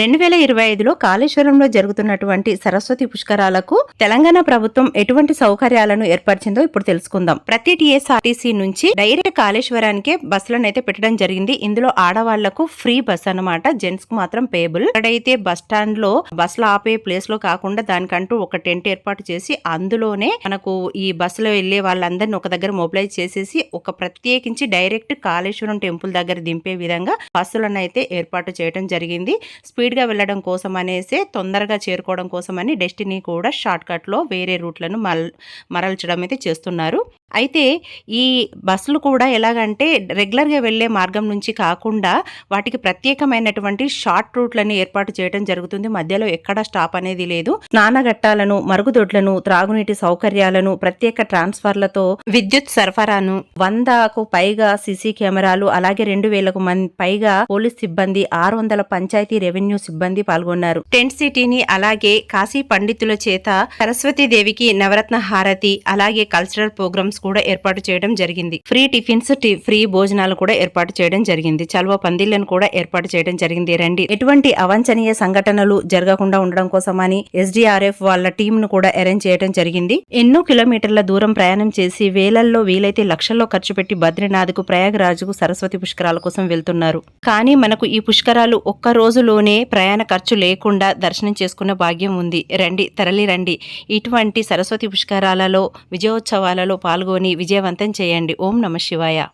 రెండు వేల ఇరవై ఐదులో కాళేశ్వరంలో జరుగుతున్నటువంటి సరస్వతి పుష్కరాలకు తెలంగాణ ప్రభుత్వం ఎటువంటి సౌకర్యాలను ఏర్పరిచిందో ఇప్పుడు తెలుసుకుందాం. ప్రతి టీఎస్ఆర్టీసీ నుంచి డైరెక్ట్ కాళేశ్వరానికే బస్సులను అయితే పెట్టడం జరిగింది. ఇందులో ఆడవాళ్ళకు ఫ్రీ బస్ అన్నమాట. జెంట్స్కు మాత్రం పేబుల్ ఎక్కడైతే బస్ స్టాండ్లో బస్సులు ఆపే ప్లేస్లో కాకుండా దానికంటూ ఒక టెంట్ ఏర్పాటు చేసి అందులోనే మనకు ఈ బస్సులో వెళ్ళే వాళ్ళందరినీ ఒక దగ్గర మొబిలైజ్ చేసేసి ఒక ప్రత్యేకించి డైరెక్ట్ కాళేశ్వరం టెంపుల్ దగ్గర దింపే విధంగా బస్సులను అయితే ఏర్పాటు చేయడం జరిగింది. స్పీడ్గా వెళ్ళడం కోసం అనేసి తొందరగా చేరుకోవడం కోసం అని డెస్టినీ కూడా షార్ట్కట్లో వేరే రూట్లను మల్ మరల్చడం అయితే చేస్తున్నారు. అయితే ఈ బస్సులు కూడా ఎలాగంటే రెగ్యులర్గా వెళ్ళే మార్గం నుంచి కాకుండా వాటికి ప్రత్యేకమైనటువంటి షార్ట్ రూట్లను ఏర్పాటు చేయడం జరుగుతుంది. మధ్యలో ఎక్కడ స్టాప్ అనేది లేదు. స్నానఘట్టాలను మరుగుదొడ్లను త్రాగునీటి సౌకర్యాలను ప్రత్యేక ట్రాన్స్ఫర్లతో విద్యుత్ సరఫరాను వందకు పైగా సీసీ కెమెరాలు అలాగే రెండు వేలకు మంది పైగా పోలీస్ సిబ్బంది ఆరు వందల పంచాయతీ రెవెన్యూ సిబ్బంది పాల్గొన్నారు. టెంట్ సిటీని అలాగే కాశీ పండితుల చేత సరస్వతి దేవికి నవరత్న హారతి అలాగే కల్చరల్ ప్రోగ్రామ్స్ కూడా ఏర్పాటు చేయడం జరిగింది. ఫ్రీ టిఫిన్స్ ఫ్రీ భోజనాలు కూడా ఏర్పాటు చేయడం జరిగింది. చల్వ పందిళ్ళను కూడా ఏర్పాటు చేయడం జరిగింది. రండి. ఎటువంటి అవాంఛనీయ సంఘటనలు జరగకుండా ఉండడం కోసమని ఎస్డీఆర్ఎఫ్ వాళ్ళ టీం ను కూడా అరేంజ్ చేయడం జరిగింది. ఎన్నో కిలోమీటర్ల దూరం ప్రయాణం చేసి వేలల్లో వీలైతే లక్షల్లో ఖర్చు పెట్టి బద్రీనాథ్ బద్రీనాథ్కు ప్రయాగరాజుకు సరస్వతి పుష్కరాల కోసం వెళ్తున్నారు. కానీ మనకు ఈ పుష్కరాలు ఒక్క రోజులోనే ప్రయాణ ఖర్చు లేకుండా దర్శనం చేసుకునే భాగ్యం ఉంది. రండి తరలి రండి ఇటువంటి సరస్వతి పుష్కరాలలో విజయోత్సవాలలో పాల్గొని విజయవంతం చేయండి. ఓం నమ శివాయ.